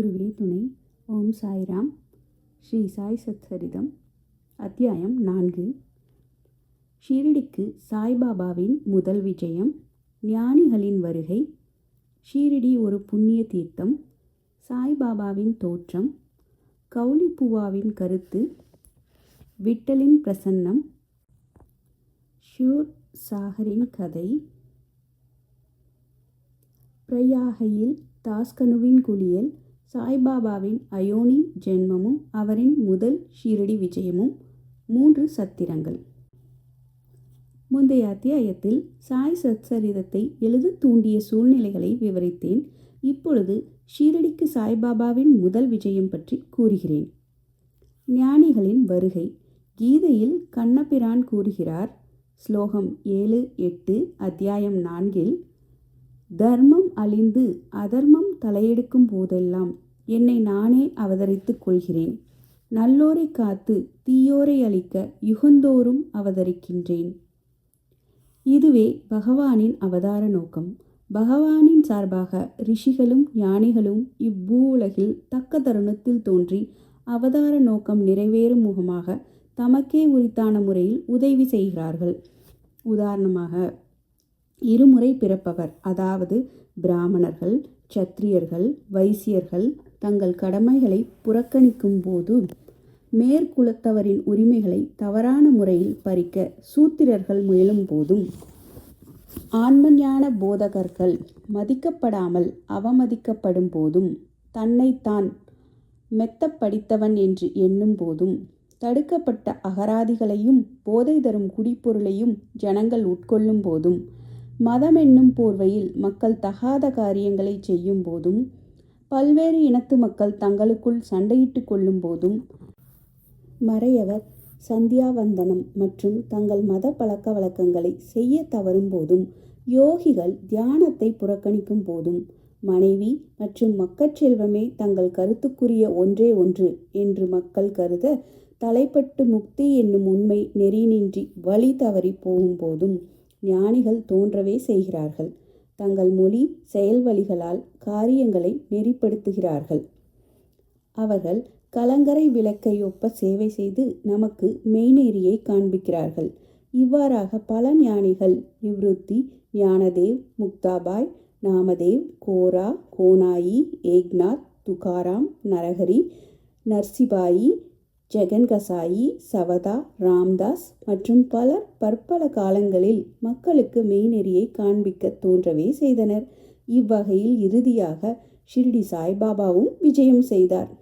குருவே துணை. ஓம் சாய்ராம். ஸ்ரீ சாய் சத்சரிதம். அத்தியாயம் நான்கு. ஷீரடிக்கு சாய்பாபாவின் முதல் விஜயம். ஞானிகளின் வருகை. ஷீரடி ஒரு புண்ணிய தீர்த்தம். சாய்பாபாவின் தோற்றம். கௌலிபுவாவின் கருத்து. விட்டலின் பிரசன்னம். ஷூர் சாகரின் கதை. பிரயாகையில் தாஸ்கனுவின் குளியல். சாய்பாபாவின் அயோனி ஜென்மமும் அவரின் முதல் ஷீரடி விஜயமும் மூன்று சத்திரங்கள். முந்தைய அத்தியாயத்தில் சாய் சத்சரிதத்தை எழுத தூண்டிய சூழ்நிலைகளை விவரித்தேன். இப்பொழுது ஷீரடிக்கு சாய்பாபாவின் முதல் விஜயம் பற்றி கூறுகிறேன். ஞானிகளின் வருகை. கீதையில் கண்ணபிரான் கூறுகிறார் ஸ்லோகம் ஏழு எட்டு அத்தியாயம் நான்கில் தர்மம் அழிந்து அதர்மம் தலையெடுக்கும் போதெல்லாம் என்னை நானே அவதரித்துக் கொள்கிறேன். நல்லோரை காத்து தீயோரை அழிக்க யுகந்தோறும் அவதரிக்கின்றேன். இதுவே பகவானின் அவதார நோக்கம். பகவானின் சார்பாக ரிஷிகளும் ஞானிகளும் இவ்வூலகில் தக்க தருணத்தில் தோன்றி அவதார நோக்கம் நிறைவேறும் முகமாக தமக்கே உரித்தான முறையில் உதவி செய்கிறார்கள். உதாரணமாக இருமுறை பிறப்பவர் அதாவது பிராமணர்கள் சத்திரியர்கள் வைசியர்கள் தங்கள் கடமைகளை புறக்கணிக்கும் போது மேற்குலத்தவரின் உரிமைகளை தவறான முறையில் பறிக்க சூத்திரர்கள் முயலும் போதும். ஆன்மஞான போதகர்கள் மதிக்கப்படாமல் அவமதிக்கப்படும் போதும். தன்னைத்தான் மெத்த படித்தவன் என்று எண்ணும் போதும். தடுக்கப்பட்ட அகராதிகளையும் போதை தரும் குடிப்பொருளையும் ஜனங்கள் உட்கொள்ளும் போதும். மதம் என்னும் போர்வையில் மக்கள் தகாத காரியங்களை செய்யும் போதும். பல்வேறு இனத்து மக்கள் தங்களுக்குள் சண்டையிட்டு கொள்ளும் போதும் மறையவர் சந்தியாவந்தனம் மற்றும் தங்கள் மத பழக்க வழக்கங்களை செய்ய தவறும் போதும் யோகிகள் தியானத்தை புறக்கணிக்கும் போதும் மனைவி மற்றும் மக்கட்செல்வமே தங்கள் கருத்துக்குரிய ஒன்றே ஒன்று என்று மக்கள் கருத தலைப்பட்டு முக்தி என்னும் உண்மை நெறி நின்றி வழி தவறி போகும் போதும் ஞானிகள் தோன்றவே செய்கிறார்கள். தங்கள் மொழி செயல் வழிகளால் காரியங்களை நெறிப்படுத்துகிறார்கள். அவர்கள் கலங்கரை விளக்கை ஒப்ப சேவை செய்து நமக்கு மெய்நேரியை காண்பிக்கிறார்கள். இவ்வாறாக பல ஞானிகள் நிவ்ருத்தி ஞானதேவ் முக்தாபாய் நாமதேவ் கோரா கோனாயி ஏக்நாத் துகாராம் நரஹரி நர்சிபாயி ஜெகன்கசாயி சவதா ராம்தாஸ் மற்றும் பலர் பற்பல காலங்களில் மக்களுக்கு மெய்நெறியை காண்பிக்க தோன்றவே செய்தனர். இவ்வகையில் இறுதியாக ஷிரடி சாய்பாபாவும் விஜயம் செய்தார்.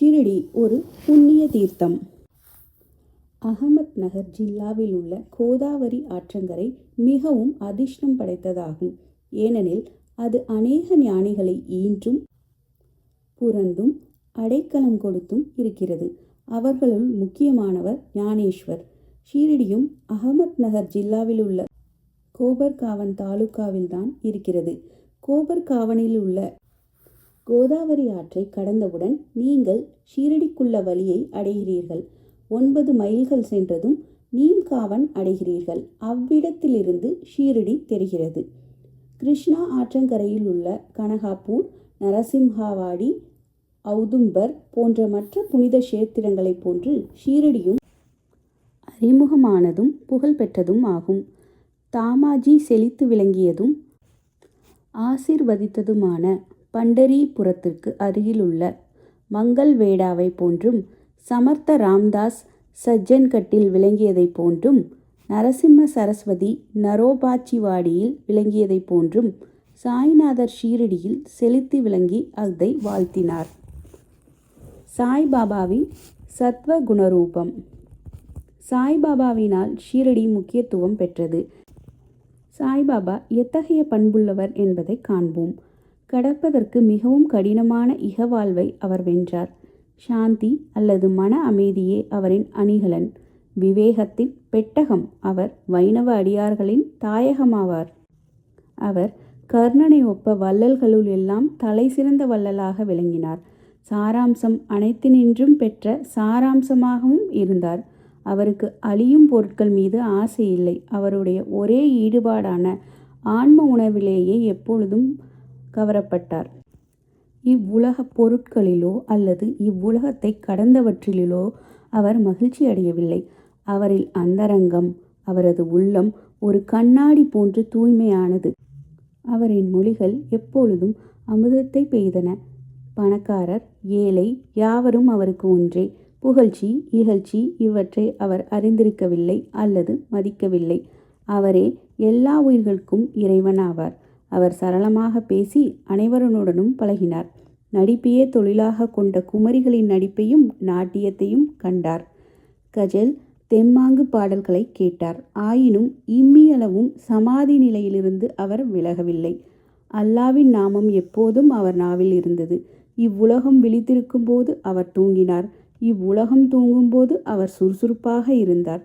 ஷிரடி ஒரு புண்ணிய தீர்த்தம். அகமத் நகர் ஜில்லாவில் உள்ள கோதாவரி ஆற்றங்கரை மிகவும் அதிர்ஷ்டம் படைத்ததாகும். ஏனெனில் அது அநேக ஞானிகளை ஈன்றும் புறந்தும் அடைக்கலம் கொடுத்தும் இருக்கிறது. அவர்களுள் முக்கியமானவர் ஞானேஸ்வர் ஷீரடியும் அகமத் நகர் ஜில்லாவில் உள்ள கோபர்காவன் தாலுகாவில்தான் இருக்கிறது. கோபர்காவனில் உள்ள கோதாவரி ஆற்றை கடந்தவுடன் நீங்கள் ஷீரடிக்குள்ள வழியை அடைகிறீர்கள். ஒன்பது மைல்கள் சென்றதும் நீம்காவன் அடைகிறீர்கள். அவ்விடத்திலிருந்து ஷீரடி தெரிகிறது. கிருஷ்ணா ஆற்றங்கரையில் உள்ள கனகாப்பூர் நரசிம்ஹாவாடி ஔதும்பர் போன்ற மற்ற புனித கஷேத்திரங்களைப் போன்று ஷீரடியும் அறிமுகமானதும் புகழ்பெற்றதும் ஆகும். தாமாஜி செழித்து விளங்கியதும் ஆசிர்வதித்ததுமான பண்டரிபுரத்திற்கு அருகிலுள்ள மங்கள் வேடாவை போன்றும் சமர்த்த ராம்தாஸ் சஜ்ஜன்கட்டில் விளங்கியதைப் போன்றும் நரசிம்ம சரஸ்வதி நரோபாச்சிவாடியில் விளங்கியதைப் போன்றும் சாய்நாதர் ஷீரடியில் செலுத்தி விளங்கி அதை வாழ்த்தினார். சாய்பாபாவின் சத்வ குணரூபம் சாய்பாபாவினால் ஷீரடி முக்கியத்துவம் பெற்றது. சாய்பாபா எத்தகைய பண்புள்ளவர் என்பதை காண்போம். கடப்பதற்கு மிகவும் கடினமான இகவாழ்வை அவர் வென்றார். சாந்தி அல்லது மன அமைதியே அவரின் அணிகலன். விவேகத்தின் பெட்டகம் அவர் வைணவ அடியார்களின் தாயகமாவார். அவர் கர்ணனை ஒப்ப வள்ளல்களுள் எல்லாம் தலை சிறந்த வள்ளலாக விளங்கினார். சாராம்சம் அனைத்தினின்றும் பெற்ற சாராம்சமாகவும் இருந்தார். அவருக்கு அழியும் பொருட்கள் மீது ஆசை இல்லை. அவருடைய ஒரே ஈடுபாடான ஆன்ம உணவிலேயே எப்பொழுதும் கவரப்பட்டார். இவ்வுலகப் பொருட்களிலோ அல்லது இவ்வுலகத்தை கடந்தவற்றிலோ அவர் மகிழ்ச்சி அடையவில்லை. அவரில் அந்தரங்கம் அவரது உள்ளம் ஒரு கண்ணாடி போன்று தூய்மையானது. அவரின் மொழிகள் எப்பொழுதும் அமுதத்தை பெய்தன. பணக்காரர் ஏழை யாவரும் அவருக்கு ஒன்றே. புகழ்ச்சி இகழ்ச்சி இவற்றை அவர் அறிந்திருக்கவில்லை அல்லது மதிக்கவில்லை. அவரே எல்லா உயிர்களுக்கும் இறைவனாவார். அவர் சரளமாக பேசி அனைவருடனும் பழகினார். நடிப்பையே தொழிலாக கொண்ட குமரிகளின் நடிப்பையும் நாட்டியத்தையும் கண்டார். கஜல் தெம்மாங்கு பாடல்களை கேட்டார். ஆயினும் இம்மியளவும் சமாதி நிலையிலிருந்து அவர் விலகவில்லை. அல்லாவின் நாமம் எப்போதும் அவர் நாவில் இருந்தது. இவ்வுலகம் விழித்திருக்கும் போது அவர் தூங்கினார். இவ்வுலகம் தூங்கும்போது அவர் சுறுசுறுப்பாக இருந்தார்.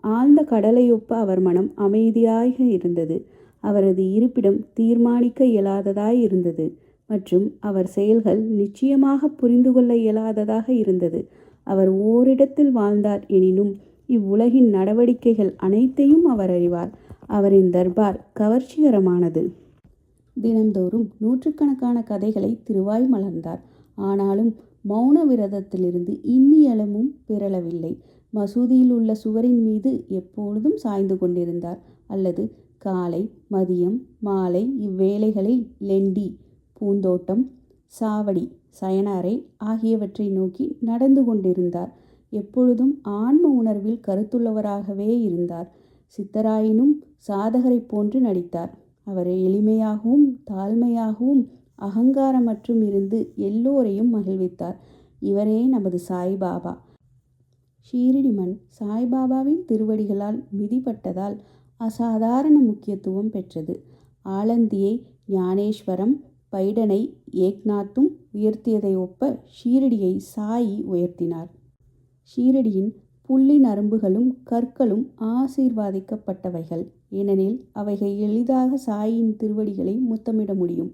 ஆழ்ந்த கடலையொப்ப அவர் மனம் அமைதியாக இருந்தது. அவரது இருப்பிடம் தீர்மானிக்க இயலாததாய் இருந்தது மற்றும் அவர் செயல்கள் நிச்சயமாக புரிந்து கொள்ள இயலாததாக இருந்தது. அவர் ஓரிடத்தில் வாழ்ந்தார் எனினும் இவ்வுலகின் நடவடிக்கைகள் அனைத்தையும் அவர் அறிவார். அவரின் தர்பார் கவர்ச்சிகரமானது. தினம்தோறும் நூற்றுக்கணக்கான கதைகளை திருவாய் மலர்ந்தார். ஆனாலும் மௌன விரதத்திலிருந்து இம்மியளமும் பிறளவில்லை. மசூதியில் உள்ள சுவரின் மீது எப்பொழுதும் சாய்ந்து கொண்டிருந்தார். அல்லது காலை மதியம் மாலை இவ்வேளைகளில் லெண்டி பூந்தோட்டம் சாவடி சயனாரை ஆகியவற்றை நோக்கி நடந்து கொண்டிருந்தார். எப்பொழுதும் ஆன்ம உணர்வில் கருத்துள்ளவராகவே இருந்தார். சித்தராயினும் சாதகரைப் போன்று நடித்தார். அவர் எளிமையாகவும் தாழ்மையாகவும் அகங்காரமற்றும் இருந்து எல்லோரையும் மகிழ்வித்தார். இவரே நமது சாய்பாபா. ஷீரிடிமன் சாய்பாபாவின் திருவடிகளால் மிதிப்பட்டதால் அசாதாரண முக்கியத்துவம் பெற்றது. ஆலந்தியை ஞானேஸ்வரம் பைடனை ஏக்நாத்தும் உயர்த்தியதை ஒப்ப ஷீரடியை சாயி உயர்த்தினார். ஷீரடியின் புள்ளி நரம்புகளும் கற்களும் ஆசீர்வாதிக்கப்பட்டவைகள். ஏனெனில் அவைகள் எளிதாக சாயின் திருவடிகளை முத்தமிட முடியும்.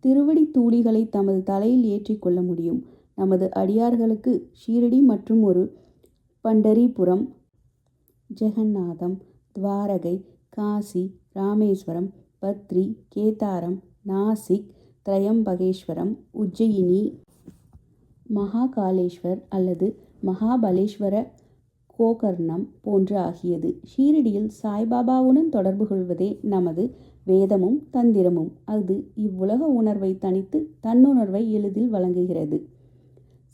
திருவடி தூளிகளை தமது தலையில் ஏற்றிக்கொள்ள முடியும். நமது அடியார்களுக்கு ஷீரடி மற்றும் ஒரு பண்டரிபுரம் ஜெகநாதம் துவாரகை காசி ராமேஸ்வரம் பத்ரி கேதாரம் நாசிக் திரையம்பகேஸ்வரம் உஜ்ஜயினி மகாகாலேஸ்வர் அல்லது மகாபலேஸ்வர கோகர்ணம் போன்று ஆகியது. ஷீரடியில் சாய்பாபாவுடன் தொடர்பு கொள்வதே நமது வேதமும் தந்திரமும். அது இவ்வுலக உணர்வை தனித்து தன்னுணர்வை எளிதில் வழங்குகிறது.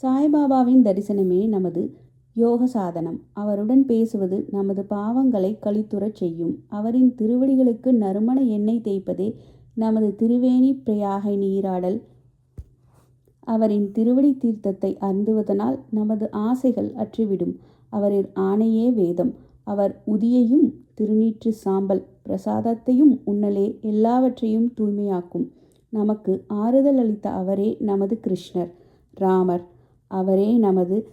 சாய்பாபாவின் தரிசனமே நமது யோக சாதனம் அவருடன் பேசுவது நமது பாவங்களை கழித்துறச் செய்யும். அவரின் திருவடிகளுக்கு நறுமண எண்ணெய் தேய்ப்பதே நமது திருவேணி பிரயாகை நீராடல். அவரின் திருவடி தீர்த்தத்தை அருந்துவதனால் நமது ஆசைகள் அற்றுவிடும். அவரின் ஆணையே வேதம். அவர் உதியையும் திருநீற்று சாம்பல். பிரசாதத்தையும் உன்னலே எல்லாவற்றையும் தூய்மையாக்கும். நமக்கு ஆறுதல் அளித்த அவரே நமது கிருஷ்ணர். ராமர் அவரே நமது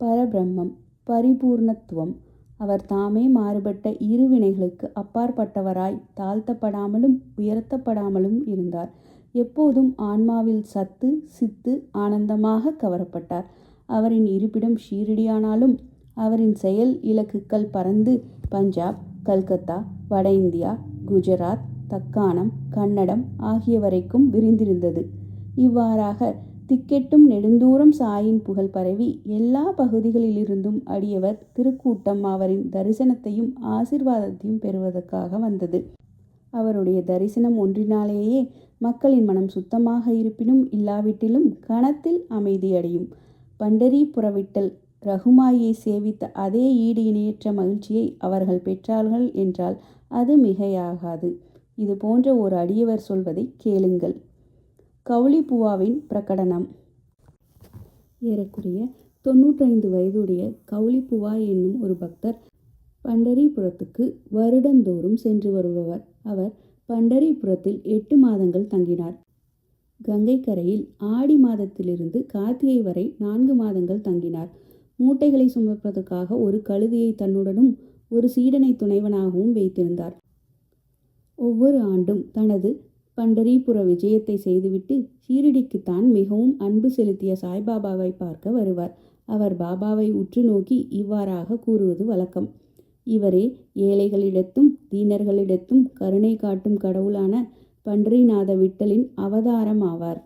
பரபிரம்மம் பரிபூர்ணத்துவம். அவர் தாமே மாறுபட்ட இருவினைகளுக்கு அப்பாற்பட்டவராய் தாழ்த்தப்படாமலும் உயர்த்தப்படாமலும் இருந்தார். எப்போதும் ஆன்மாவில் சத்து சித்து ஆனந்தமாக கவரப்பட்டார். அவரின் இருப்பிடம் ஷீரடியானாலும் அவரின் செயல் இலக்குகள் பறந்து பஞ்சாப் கல்கத்தா வட இந்தியா குஜராத் தக்காணம் கன்னடம் ஆகியவரைக்கும் விரிந்திருந்தது. இவ்வாறாக திக்கெட்டும் நெடுந்தூரம் சாயின் புகழ் பரவி எல்லா பகுதிகளிலிருந்தும் அடியவர் திருக்கூட்டம் அவரின் தரிசனத்தையும் ஆசிர்வாதத்தையும் பெறுவதற்காக வந்தது. அவருடைய தரிசனம் ஒன்றினாலேயே மக்களின் மனம் சுத்தமாக இருப்பினும் இல்லாவிட்டிலும் கணத்தில் அமைதியடையும். பண்டரிபுரவிட்டல் ரகுமாயை சேவித்த அதே ஈடு இணையற்ற மகிழ்ச்சியை அவர்கள் பெற்றார்கள் என்றால் அது மிகையாகாது. இது போன்ற ஒரு அடியவர் சொல்வதை கேளுங்கள். கவுளிபுவாவின் பிரகடனம். ஏறக்குறைய தொன்னூற்றைந்து வயதுடைய கவுளிப்புவா என்னும் ஒரு பக்தர் பண்டரிபுரத்துக்கு வருடந்தோறும் சென்று வருபவர். அவர் பண்டரிபுரத்தில் எட்டு மாதங்கள் தங்கினார். கங்கை கரையில் ஆடி மாதத்திலிருந்து கார்த்திகை வரை நான்கு மாதங்கள் தங்கினார். மூட்டைகளை சுமப்பதற்காக ஒரு கழுதியை தன்னுடனும் ஒரு சீடனை துணைவனாகவும் வைத்திருந்தார். ஒவ்வொரு ஆண்டும் தனது பண்டரீபுர விஜயத்தை செய்துவிட்டு ஷீரடிக்குத்தான் மிகவும் அன்பு செலுத்திய சாய்பாபாவை பார்க்க வருவார். அவர் பாபாவை உற்று நோக்கி இவ்வாறாக கூறுவது வழக்கம். இவரே ஏழைகளிடத்தும் தீனர்களிடத்தும் கருணை காட்டும் கடவுளான பண்டரிநாத விட்டலின் அவதாரம் ஆவார்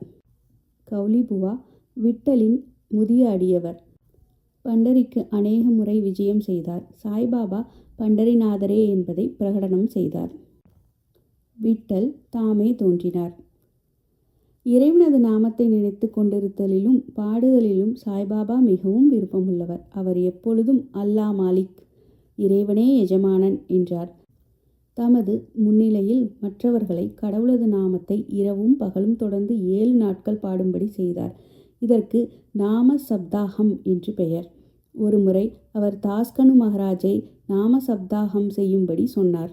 கௌலிபுவா விட்டலின் முதிய அடியவர். பண்டரிக்கு அநேக முறை விஜயம் செய்தார். சாய்பாபா பண்டரிநாதரே என்பதை பிரகடனம் செய்தார். விட்டல் தாமே தோன்றினார். இறைவனது நாமத்தை நினைத்து கொண்டிருத்தலிலும் பாடுதலிலும் சாய்பாபா மிகவும் விருப்பமுள்ளவர். அவர் எப்பொழுதும் அல்லா மாலிக் இறைவனே எஜமானன் என்றார். தமது முன்னிலையில் மற்றவர்களை கடவுளது நாமத்தை இரவும் பகலும் தொடர்ந்து ஏழு நாட்கள் பாடும்படி செய்தார். இதற்கு நாம சப்தாகம் என்று பெயர். ஒருமுறை அவர் தாஸ்கனு மகராஜை நாம சப்தாகம் செய்யும்படி சொன்னார்.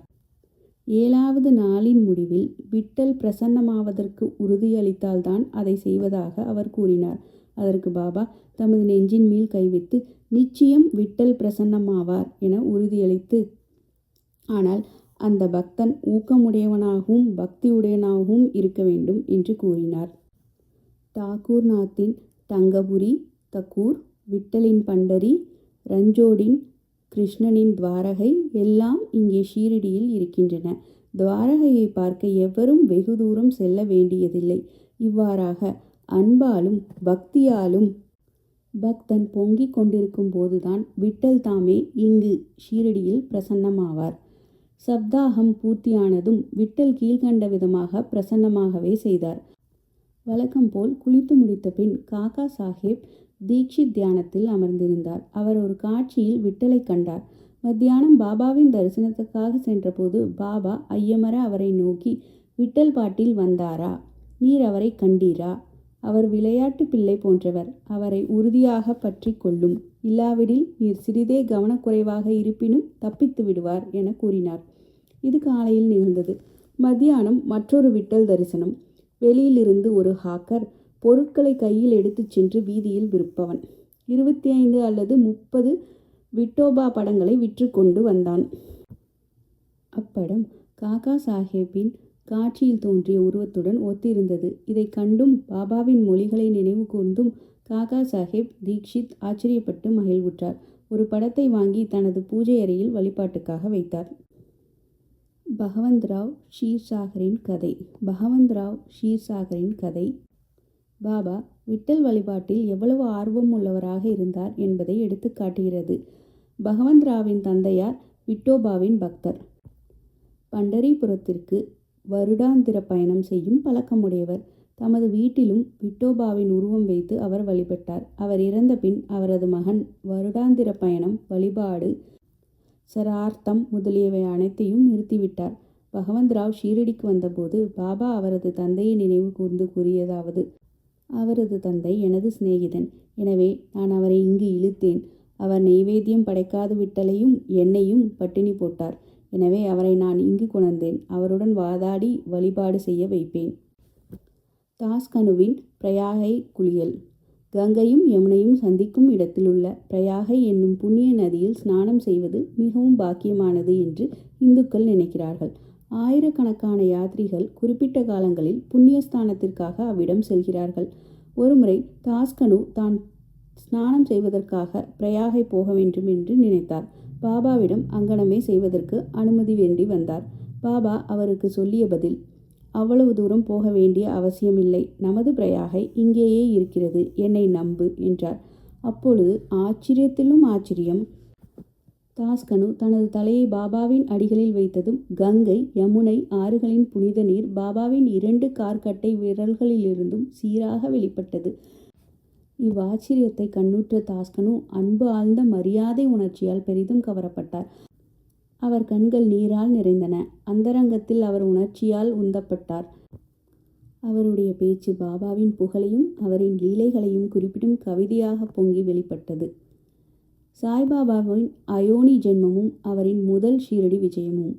ஏழாவது நாளின் முடிவில் விட்டல் பிரசன்னமாவதற்கு உறுதியளித்தால்தான் அதை செய்வதாக அவர் கூறினார். அதற்கு பாபா தமது நெஞ்சின் மேல் கைவித்து நிச்சயம் விட்டல் பிரசன்னமாவார் என உறுதியளித்து ஆனால் அந்த பக்தன் ஊக்கமுடையவனாகவும் பக்தியுடையவனாகவும் இருக்க வேண்டும் என்று கூறினார். தாக்கூர்நாத்தின் தங்கபுரி தக்கூர் விட்டலின் பண்டரி ரஞ்சோடின் கிருஷ்ணனின் துவாரகை எல்லாம் இங்கே ஷீரடியில் இருக்கின்றன. துவாரகையை பார்க்க எவரும் வெகு தூரம் செல்ல வேண்டியதில்லை. இவ்வாறாக அன்பாலும் பக்தியாலும் பக்தன் பொங்கிக் கொண்டிருக்கும் போதுதான் விட்டல் தாமே இங்கு ஷீரடியில் பிரசன்னமாவார். சப்தாகம் பூர்த்தியானதும் விட்டல் கீழ்கண்ட விதமாக பிரசன்னமாகவே செய்தார். வழக்கம் போல் குளித்து முடித்த பின் காக்கா சாஹேப் தீக்ஷித் தியானத்தில் அமர்ந்திருந்தார். அவர் ஒரு காட்சியில் விட்டலை கண்டார். மத்தியானம் பாபாவின் தரிசனத்துக்காக சென்றபோது பாபா ஐயமர அவரை நோக்கி விட்டல் பாட்டில் வந்தாரா? நீர் அவரை கண்டீரா? அவர் விளையாட்டு பிள்ளை போன்றவர். அவரை உறுதியாக பற்றி கொள்ளும். இல்லாவிடில் நீர் சிறிதே கவனக்குறைவாக இருப்பினும் தப்பித்து விடுவார் என கூறினார். இது காலையில் நிகழ்ந்தது. மத்தியானம் மற்றொரு விட்டல் தரிசனம். வெளியிலிருந்து ஒரு ஹாக்கர் பொருட்களை கையில் எடுத்துச் சென்று வீதியில் விற்பவன். இருபத்தி ஐந்து அல்லது முப்பது விட்டோபா படங்களை விற்று கொண்டு வந்தான். அப்படம் காகா சாஹேப்பின் காட்சியில் தோன்றிய உருவத்துடன் ஒத்திருந்தது. இதை கண்டும் பாபாவின் மொழிகளை நினைவு கூர்ந்தும் காகா சாஹேப் தீக்ஷித் ஆச்சரியப்பட்டு மகிழ்வுற்றார். ஒரு படத்தை வாங்கி தனது பூஜை அறையில் வழிபாட்டுக்காக வைத்தார். பகவந்த்ராவ் ஷீர்சாகரின் கதை. பகவந்த்ராவ் ஷீர்சாகரின் கதை. பாபா விட்டல் வழிபாட்டில் எவ்வளவு ஆர்வம் உள்ளவராக இருந்தார் என்பதை எடுத்து காட்டுகிறது. பகவந்த்ராவின் தந்தையார் விட்டோபாவின் பக்தர். பண்டரிபுரத்திற்கு வருடாந்திர பயணம் செய்யும் பழக்கமுடையவர். தமது வீட்டிலும் விட்டோபாவின் உருவம் வைத்து அவர் வழிபட்டார். அவர் இறந்த பின் அவரது மகன் வருடாந்திர பயணம் வழிபாடு சரார்த்தம் முதலியவை அனைத்தையும் நிறுத்திவிட்டார். பகவந்த்ராவ் ஷீரடிக்கு வந்தபோது பாபா அவரது தந்தையை நினைவு கூர்ந்து கூறியதாவது அவரது தந்தை எனது சிநேகிதன். எனவே நான் அவரை இங்கு இழுத்தேன். அவர் நெய்வேத்தியம் படைக்காது விட்டலையும் என்னையும் பட்டினி போட்டார். எனவே அவரை நான் இங்கு கொணர்ந்தேன். அவருடன் வாதாடி வழிபாடு செய்ய வைப்பேன். தாஸ்கனுவின் பிரயாகை குளியல். கங்கையும் யமுனையும் சந்திக்கும் இடத்திலுள்ள பிரயாகை என்னும் புண்ணிய நதியில் ஸ்நானம் செய்வது மிகவும் பாக்கியமானது என்று இந்துக்கள் நினைக்கிறார்கள். ஆயிரக்கணக்கான யாத்ரிகள் குறிப்பிட்ட காலங்களில் புண்ணியஸ்தானத்திற்காக அவ்விடம் செல்கிறார்கள். ஒருமுறை தாஸ்கனு தான் ஸ்நானம் செய்வதற்காக பிரயாகை போக வேண்டும் என்று நினைத்தார். பாபாவிடம் அங்கனமே செய்வதற்கு அனுமதி வேண்டி வந்தார். பாபா அவருக்கு சொல்லிய பதில் அவ்வளவு தூரம் போக வேண்டிய அவசியமில்லை. நமது பிரயாகை இங்கேயே இருக்கிறது. என்னை நம்பு என்றார். அப்பொழுது ஆச்சரியத்திலும் ஆச்சரியம் தாஸ்கனு தனது தலையை பாபாவின் அடிகளில் வைத்ததும் கங்கை யமுனை ஆறுகளின் புனித நீர் பாபாவின் இரண்டு கார்கட்டை விரல்களிலிருந்தும் சீராக வெளிப்பட்டது. இவ்வாச்சரியத்தை கண்ணுற்ற தாஸ்கனு அன்பு ஆழ்ந்த மரியாதை உணர்ச்சியால் பெரிதும் கவரப்பட்டார். அவர் கண்கள் நீரால் நிறைந்தன. அந்தரங்கத்தில் அவர் உணர்ச்சியால் உந்தப்பட்டார். அவருடைய பேச்சு பாபாவின் புகழையும் அவரின் லீலைகளையும் குறிப்பிடும் கவிதையாக பொங்கி வெளிப்பட்டது. சாய்பாபாவின் அயோனி ஜென்மமும் அவரின் முதல் ஷீரடி விஜயமும்.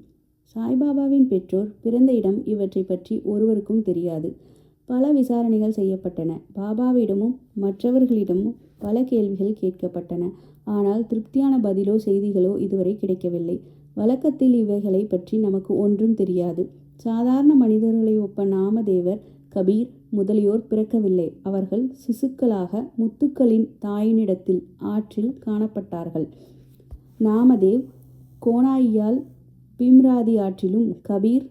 சாய்பாபாவின் பெற்றோர் பிறந்த இடம் இவற்றை பற்றி ஒருவருக்கும் தெரியாது. பல விசாரணைகள் செய்யப்பட்டன. பாபாவிடமும் மற்றவர்களிடமும் பல கேள்விகள் கேட்கப்பட்டன. ஆனால் திருப்தியான பதிலோ செய்திகளோ இதுவரை கிடைக்கவில்லை. வழக்கத்தில் இவைகளை பற்றி நமக்கு ஒன்றும் தெரியாது. சாதாரண மனிதர்களை ஒப்ப நாமதேவர் கபீர் முதலியோர் பிறக்கவில்லை. அவர்கள் சிசுக்களாக முத்துக்களின் தாயினிடத்தில் ஆற்றில் காணப்பட்டார்கள். நாமதேவ் கோனாயியால் பீம்ராதி ஆற்றிலும் கபீர்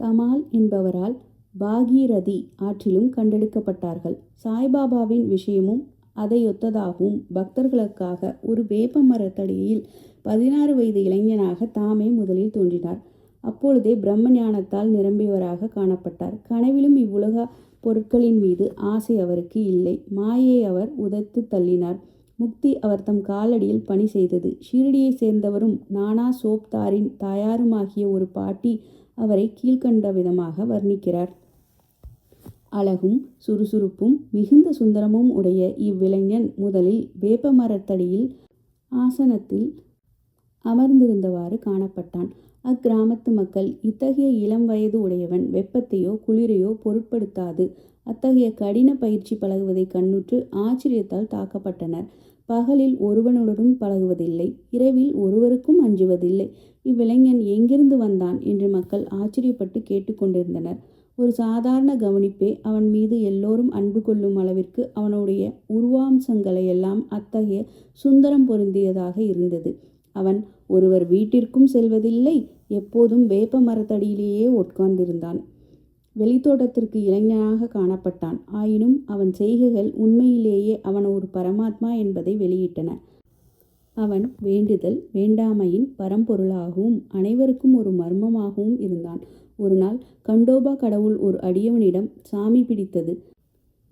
தமால் என்பவரால் பாகீரதி ஆற்றிலும் கண்டெடுக்கப்பட்டார்கள். சாய்பாபாவின் விஷயமும் அதையொத்ததாகவும் பக்தர்களுக்காக ஒரு வேப்ப மரத்தடியில் பதினாறு வயது இளைஞனாக தாமே முதலில் தோன்றினார். அப்பொழுதே பிரம்ம ஞானத்தால் நிரம்பியவராக காணப்பட்டார். கனவிலும் இவ்வுலக பொருட்களின் மீது ஆசை அவருக்கு இல்லை. மாயை அவர் உதைத்து தள்ளினார். முக்தி அவர் தம் காலடியில் பணி செய்தது. ஷீரடியை சேர்ந்தவரும் நானா சோப்தாரின் தாயாருமாகிய ஒரு பாட்டி அவரை கீழ்கண்ட விதமாக வர்ணிக்கிறார். அழகும் சுறுசுறுப்பும் மிகுந்த சுந்தரமும் உடைய இவ்விளைஞன் முதலில் வேப்ப மரத்தடியில் ஆசனத்தில் அமர்ந்திருந்தவாறு காணப்பட்டான். அக்கிராமத்து மக்கள் இத்தகைய இளம் வயது உடையவன் வெப்பத்தையோ குளிரையோ பொருட்படுத்தாது. அத்தகைய கடின பயிற்சி பழகுவதை கண்ணுற்று ஆச்சரியத்தால் தாக்கப்பட்டனர். பகலில் ஒருவனுடனும் பழகுவதில்லை இரவில் ஒருவருக்கும் அஞ்சுவதில்லை. இவ்விளைஞன் எங்கிருந்து வந்தான் என்று மக்கள் ஆச்சரியப்பட்டு கேட்டுக்கொண்டிருந்தனர் ஒரு சாதாரண கவனிப்பே அவன் மீது எல்லோரும் அன்பு கொள்ளும் அளவிற்கு அவனுடைய உருவாம்சங்களை எல்லாம் அத்தகைய சுந்தரம் பொருந்தியதாக இருந்தது. அவன் ஒருவர் வீட்டிற்கும் செல்வதில்லை எப்போதும் வேப்ப மரத்தடியிலேயே உட்கார்ந்திருந்தான். வெளித்தோட்டத்திற்கு இளைஞனாக காணப்பட்டான். ஆயினும் அவன் செய்கைகள் உண்மையிலேயே அவன் ஒரு பரமாத்மா என்பதை வெளியிட்டன. அவன் வேண்டுதல் வேண்டாமையின் பரம்பொருளாகவும் அனைவருக்கும் ஒரு மர்மமாகவும் இருந்தான். ஒரு நாள் கண்டோபா கடவுள் ஒரு அடியவனிடம் சாமி பிடித்தது.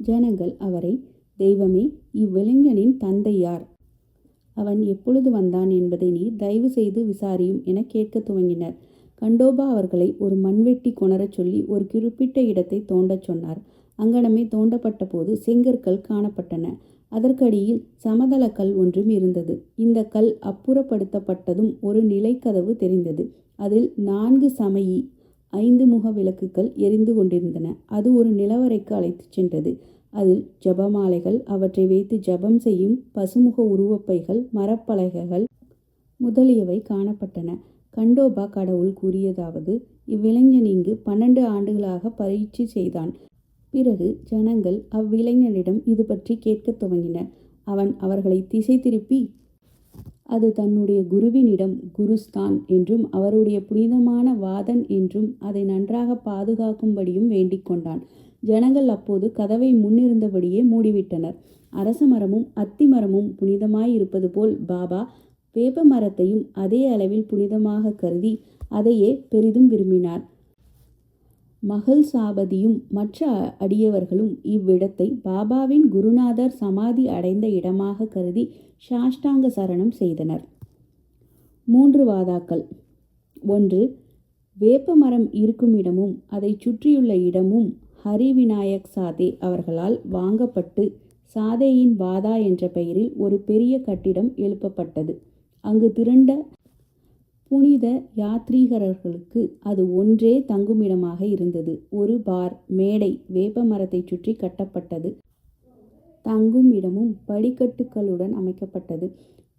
ஜனங்கள் அவரை தெய்வமே இவ்விளைஞனின் தந்தை யார்? அவன் எப்பொழுது வந்தான் என்பதை நீ தயவு செய்து விசாரியும் என கேட்க துவங்கினர். கண்டோபா அவர்களை ஒரு மண்வெட்டி கொணரச் சொல்லி ஒரு குறிப்பிட்ட இடத்தை தோண்டச் சொன்னார். அங்கனமே தோண்டப்பட்ட போது செங்கற்கள் காணப்பட்டன. அதற்கடியில் சமதள கல் ஒன்றும் இருந்தது. இந்த கல் அப்புறப்படுத்தப்பட்டதும் ஒரு நிலைக்கதவு தெரிந்தது. அதில் நான்கு சமயி ஐந்து முக விளக்குகள் எரிந்து கொண்டிருந்தன. அது ஒரு நிலவரைக்கு அழைத்துச் சென்றது. அதில் ஜபமாலைகள் அவற்றை வைத்து ஜபம் செய்யும் பசுமுக உருவப்பைகள் மரப்பலகைகள் முதலியவை காணப்பட்டன. கண்டோபா கடவுள் கூறியதாவது இவ்விளைஞன் இங்கு பன்னெண்டு ஆண்டுகளாக பயிற்சி செய்தான். பிறகு ஜனங்கள் அவ்விளைஞனிடம் இது பற்றி கேட்கத் துவங்கினர். அவன் அவர்களை திசை திருப்பி அது தன்னுடைய குருவினிடம் குருஸ்தான் என்றும் அவருடைய புனிதமான வாதன் என்றும் அதை நன்றாக பாதுகாக்கும்படியும் வேண்டிக் கொண்டான். ஜனங்கள் அப்போது கதவை முன்னிருந்தபடியே மூடிவிட்டனர். அரச மரமும் அத்தி மரமும் புனிதமாய் இருப்பது போல் பாபா வேப்ப மரத்தையும் அதே அளவில் புனிதமாக கருதி அதையே பெரிதும் விரும்பினார். மகள் சாபதியும் மற்ற அடியவர்களும் இவ்விடத்தை பாபாவின் குருநாதர் சமாதி அடைந்த இடமாக கருதி சாஷ்டாங்க சரணம் செய்தனர். மூன்று வாதாக்கள். ஒன்று வேப்ப மரம் இருக்கும் இடமும் அதை சுற்றியுள்ள இடமும் ஹரிவிநாயக் சாதே அவர்களால் வாங்கப்பட்டு சாதேயின் வாதா என்ற பெயரில் ஒரு பெரிய கட்டிடம் எழுப்பப்பட்டது. அங்கு திரண்ட புனித யாத்ரீகர்களுக்கு அது ஒன்றே தங்குமிடமாக இருந்தது. ஒரு பார் மேடை வேப்ப மரத்தை சுற்றி கட்டப்பட்டது. தங்கும் இடமும் படிக்கட்டுகளுடன் அமைக்கப்பட்டது.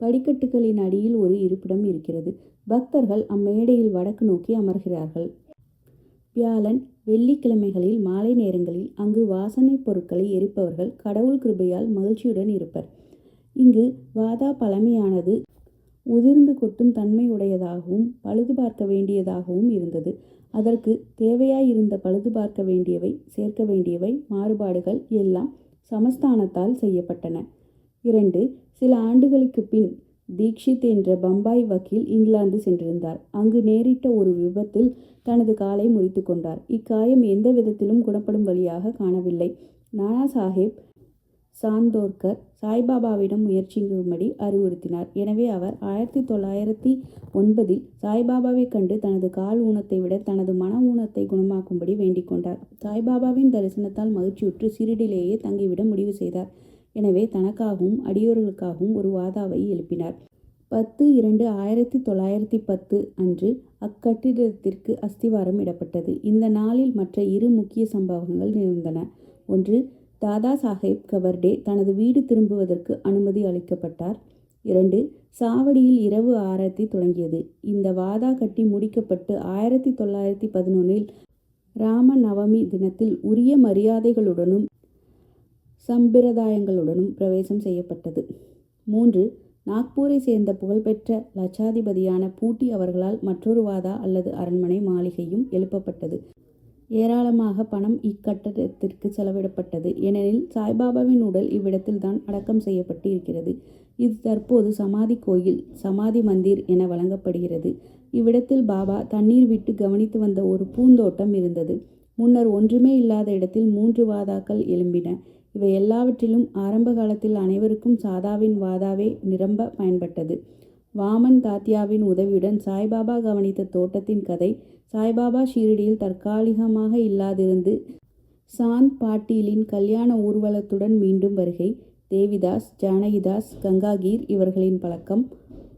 படிக்கட்டுகளின் அடியில் ஒரு இருப்பிடம் இருக்கிறது. பக்தர்கள் அம்மேடையில் வடக்கு நோக்கி அமர்கிறார்கள். வியாழன் வெள்ளிக்கிழமைகளில் மாலை நேரங்களில் அங்கு வாசனைப் பொருட்களை எரிப்பவர்கள் கடவுள் கிருபையால் மகிழ்ச்சியுடன் இருப்பர். இங்கு வாதா பழமையானது உதிர்ந்து கொட்டும் தன்மை உடையதாகவும் பழுது பார்க்க வேண்டியதாகவும் இருந்தது. அதற்கு தேவையாயிருந்த பழுது பார்க்க வேண்டியவை சேர்க்க வேண்டியவை மாறுபாடுகள் எல்லாம் சமஸ்தானத்தால் செய்யப்பட்டன. இரண்டு சில ஆண்டுகளுக்கு பின் தீக்ஷித் என்ற பம்பாய் வக்கீல் இங்கிலாந்து சென்றிருந்தார். அங்கு நேரிட்ட ஒரு விபத்தில் தனது காலை முறித்து கொண்டார். இக்காயம் எந்த விதத்திலும் குணப்படும் வழியாக காணவில்லை. நானா சாஹேப் சாந்தோர்கர் சாய்பாபாவிடம் முயற்சிக்கும்படி அறிவுறுத்தினார். எனவே அவர் ஆயிரத்தி தொள்ளாயிரத்தி ஒன்பதில் சாய்பாபாவை கண்டு தனது கால் ஊனத்தை விட தனது மன ஊனத்தை குணமாக்கும்படி வேண்டிக் கொண்டார். சாய்பாபாவின் தரிசனத்தால் மகிழ்ச்சியுற்று சிறிடிலேயே தங்கிவிட முடிவு செய்தார். எனவே தனக்காகவும் அடியோர்களுக்காகவும் ஒரு வாதாவை எழுப்பினார். பத்து இரண்டு ஆயிரத்தி தொள்ளாயிரத்தி பத்து அன்று அக்கட்டிடத்திற்கு அஸ்திவாரம் இடப்பட்டது. இந்த நாளில் மற்ற இரு முக்கிய சம்பவங்கள் நிகழ்ந்தன. ஒன்று தாதா சாஹேப் கவர்டே தனது வீடு திரும்புவதற்கு அனுமதி அளிக்கப்பட்டார். இரண்டு சாவடியில் இரவு ஆரத்தி தொடங்கியது. இந்த வாதா கட்டி முடிக்கப்பட்டு ஆயிரத்தி தொள்ளாயிரத்தி பதினொன்றில் ராம நவமி தினத்தில் உரிய மரியாதைகளுடனும் சம்பிரதாயங்களுடனும் பிரவேசம் செய்யப்பட்டது மூன்று நாக்பூரை சேர்ந்த புகழ்பெற்ற லட்சாதிபதியான பூட்டி அவர்களால் மற்றொரு வாதா அல்லது அரண்மனை மாளிகையும் எழுப்பப்பட்டது ஏராளமாக பணம் இக்கட்டடத்திற்கு செலவிடப்பட்டது. ஏனெனில் சாய்பாபாவின் உடல் இவ்விடத்தில் தான் அடக்கம் செய்யப்பட்டு இருக்கிறது. இது தற்போது சமாதி கோயில், சமாதி மந்திர் என வழங்கப்படுகிறது. இவ்விடத்தில் பாபா தண்ணீர் விட்டு கவனித்து வந்த ஒரு பூந்தோட்டம் இருந்தது. முன்னர் ஒன்றுமே இல்லாத இடத்தில் மூன்று வாதாக்கள் எழும்பின. இவை எல்லாவற்றிலும் ஆரம்ப காலத்தில் அனைவருக்கும் சாதாவின் வாதாவே நிரம்ப பயன்பட்டது. வாமன் தாத்தியாவின் உதவியுடன் சாய்பாபா கவனித்த தோட்டத்தின் கதை சாய்பாபா ஷீரடியில் தற்காலிகமாக இல்லாதிருந்து சாந்த் பாட்டீலின் கல்யாண ஊர்வலத்துடன் மீண்டும் வருகை, தேவிதாஸ், ஜானகிதாஸ், கங்காகீர் இவர்களின் பழக்கம்,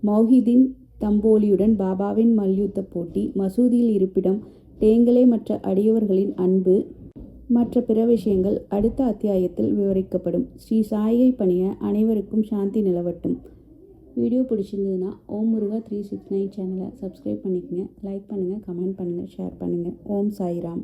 மௌஹிதீன் தம்போலியுடன் பாபாவின் மல்யுத்த போட்டி, மசூதியில் இருப்பிடம், டேங்கலே மற்ற அடியவர்களின் அன்பு. மற்ற பிற விஷயங்கள் அடுத்த அத்தியாயத்தில் விவரிக்கப்படும். ஸ்ரீ சாயை பணிய அனைவருக்கும் சாந்தி நிலவட்டும். வீடியோ பிடிச்சிருந்ததுன்னா Om Muruga three six nine சேனலை சப்ஸ்கிரைப் பண்ணிக்கங்க. லைக் பண்ணுங்கள் கமெண்ட் பண்ணுங்கள் ஷேர் பண்ணுங்கள் ஓம் சாய்ராம்.